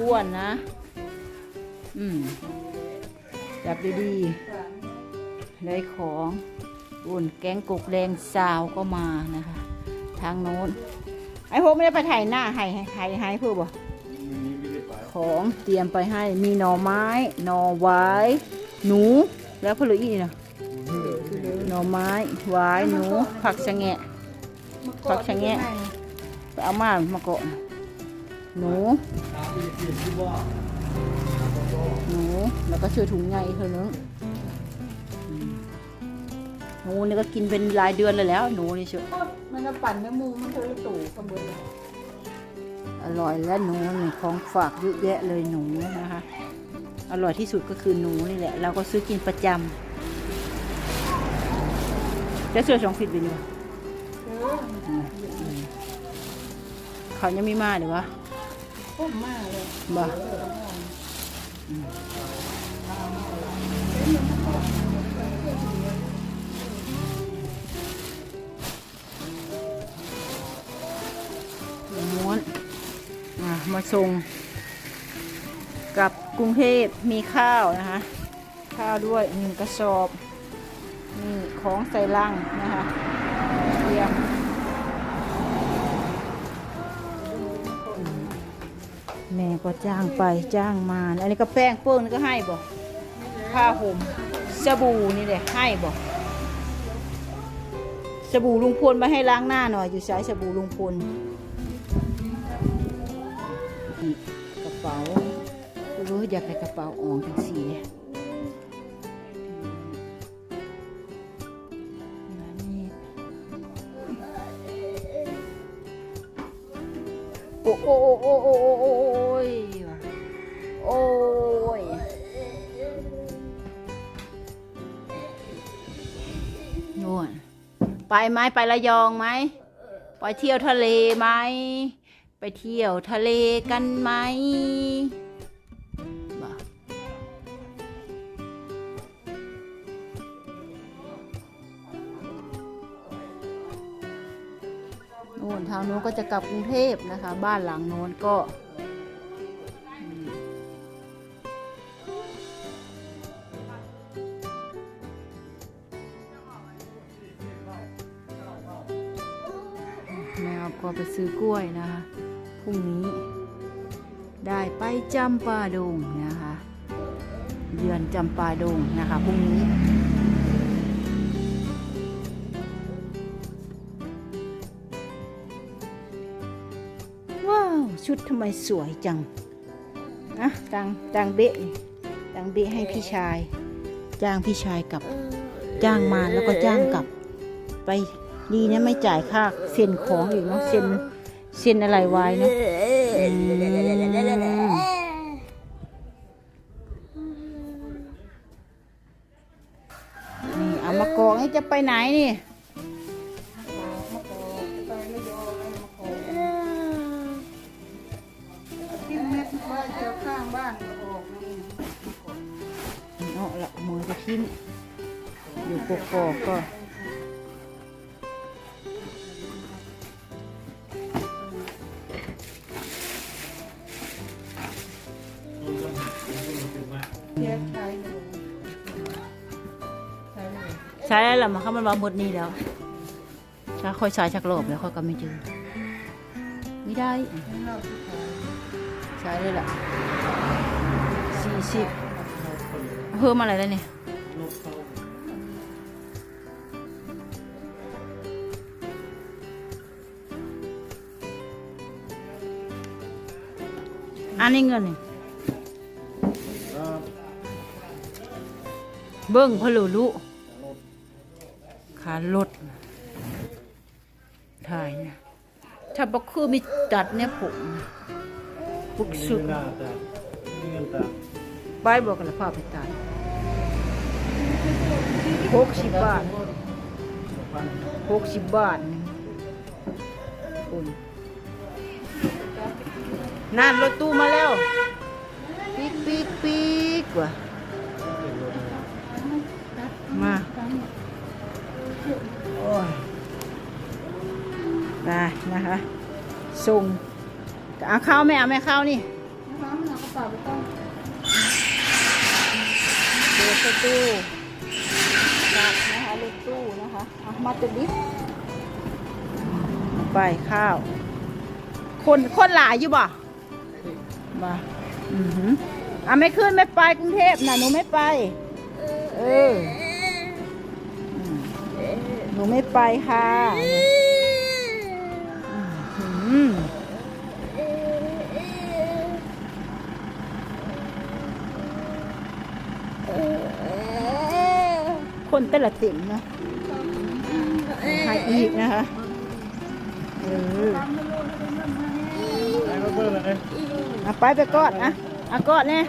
อ้วนนะ อืม จับดีๆได้ของอุ่นแกงกกแดงสาวก็มานะคะ ทางโน้น ไอ้พวกไม่ได้ไปถ่ายหน้าให้ให้ให้ให้เพื่อบ่ของเตรียมไปให้มีหน่อไม้หน่อไว้หนู แล้วพนเหลืออีกนะหน่อไม้ไว้หนู ผักชะแงะผักชะแงะไปเอามามาก่อนหนู หนูแล้วก็ซื้อถุงใหญ่เท่านึงอืมหนูนี่ก็กินเป็นรายเดือนเลยแล้ว หนูนี่เชียวมันจะปั่นแม่มูมันเธอตู่กระเบืออร่อยและหนูนี่ของฝากเยอะแยะเลยหนูนะคะ อร่อยที่สุดก็คือหนูนี่แหละ เราก็ซื้อกินประจำแล้วเสื้อสองฟิตไปอยู่เออเขายังไม่มาเลยวะ พุ่มมากเลยบ่ม้วนอะมาส่งกับกรุงเทพมีข้าวนะคะ ข้าวด้วยหนึ่งกระสอบนี่ของใส่ลังนะคะเตรียม แม่ก็จ้างไปจ้างมา อันนี้ก็แป้งเปิ้งนี่ก็ให้บ่ผ้าห่มสบู่นี่แหละให้บ่สบู่ลุงพลมาให้ล้างหน้าหน่อย อยู่ใช้สบู่ลุงพลกระเป๋ารู้อยากได้กระเป๋าอ่องทั้งสี่เนี่ยนี่โอ้โอ้โอ้โอ้โอ้โอ้โอ้ ยว่ะโอ้ยนู่นไปไหมไประยองไหมไปเที่ยวทะเลไหมไปเที่ยวทะเลกันไหมนู่นทางโน้นก็จะกลับกรุงเทพนะคะ บ้านหลังโน้นก็ ก็ไปซื้อกล้วยนะคะพรุ่งนี้ ได้ไปจำปาดงนะคะ เยือนจำปาดงนะคะพรุ่งนี้ว้าว ชุดทำไมสวยจังนะตังตังเบะนี่ตังเบะให้พี่ชาย จ้างพี่ชายกลับ จ้างมาแล้วก็จ้างกลับไป ดีนะไม่จ่ายค่าเซ็นของอีกเนาะเซ็นเซ็นอะไรไว้เนาะนี่เอามากองให้จะไปไหนนี่ที่แม่บ้านเจ้าข้างบ้านออกนี่เอาละมือจะทิ้มอยู่กกอกก็ ช้แล้วล่ะมาเข้ามันว่าหมดนี่แล้วถ้าค่อยใช้ชักโลบแล้วค่อยก็ไม่เจอไม่ได้ใช้เลยล่ะสี่สิบเพิ่มอะไรแล้วเนี่ยอันนี้เงินนี่เบิ้งพะโลุ ลุขารถถ่ายนะถ้าบอกคือมีตัดเนี่ยผมปุกสุดบายบอกกันแล้วพาไปตายหกสิบบาทหกสิบบาทคุณนั่นรถตู้มาแล้วปีกปีกปีกว่ะมาโอ้ย ไปนะคะส่งเอาข้าวไหม่เอาไหม่ข้าวนี่น้ำไหนฝากไปต้องเปิดประตูจับนะคะรถตู้นะคะอะมาจะดิไปข้าว คนคนหลายอยู่บ่มาอือหืออะไม่ขึ้นไม่ไปกรุงเทพนะหนูไม่ไป เอออืม หนูไม่ไปค่ะอือหือคนแต่ละเต็มนะให้อีกนะคะเออเอาไปไปกอดอะเอากอดเนี่ย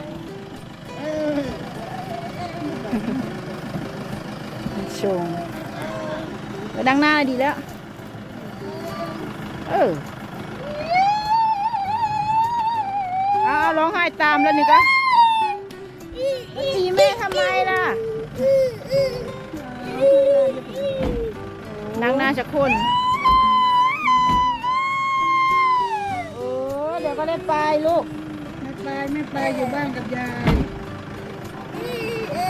ชง ไปดังหน้าดีแล้ว เออเอาเอาร้องไห้ตามแล้วนี่กะตีแม่ทำไมล่ะนั่งหน้าจะคนโอ้เดี๋ยวก็ได้ไปลูกไม่ไปไม่ไปอยู่บ้านกับยาย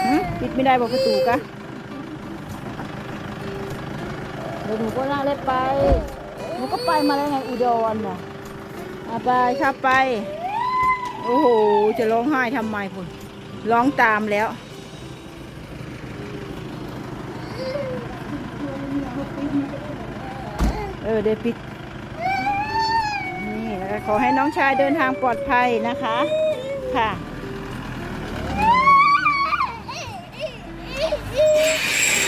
หึปิดไม่ได้บอกประตูกะเดี๋ยว หนูก็น่าได้ไป หนูก็ไปมาแล้วไงอุดรน่ะเอาไปครับไป โอ้โห จะร้องไห้ทำไมคุณร้องตามแล้วเออเดปิดนี่แล้วก็ขอให้น้องชายเดินทางปลอดภัยนะคะ ค่ะ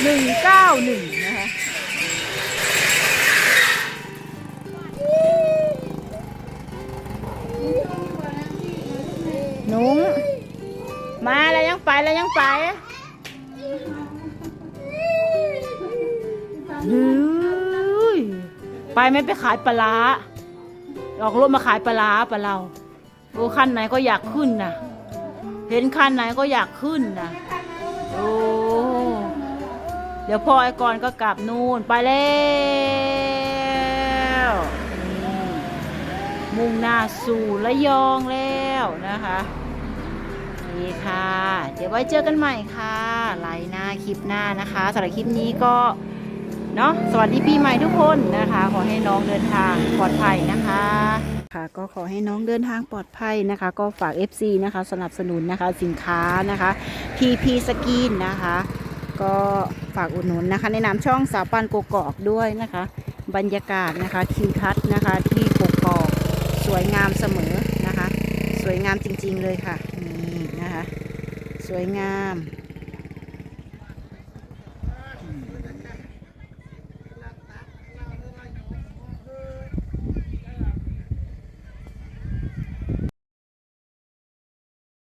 หนึ่งเก้าหนึ่งนะคะ นุ้ง มาแล้วยังไปแล้วยังไปฮ้ยไปไม่ไปขายปลาออกรถมาขายปลาปลาเราโอ้คันไหนก็อยากขึ้นนะเห็นคันไหนก็อยากขึ้นนะโอ้เดี๋ยวพ่อไอ้กรก็กลับนู่นไปแล้วมุ่งหน้าสู่ระยองแล้ว นะคะนี่ค่ะ เดี๋ยวไว้เจอกันใหม่ค่ะไลน์หน้าคลิปหน้านะคะสำหรับคลิปนี้ก็เนาะสวัสดีปีใหม่ทุกคนนะคะ ขอให้น้องเดินทางปลอดภัยนะคะค่ะก็ขอให้น้องเดินทางปลอดภัยนะคะ ก็ฝาก FC นะคะ สนับสนุนนะคะสินค้านะคะ PP สกินนะคะ ก็ฝากอุดหนุนนะคะในนามช่องสาวปานโกกอกด้วยนะคะ บรรยากาศนะคะทิวทัศน์นะคะที่โกกอกสวยงามเสมอ วยงามจริง ๆ เลยค่ะ นี่นะคะ สวยงาม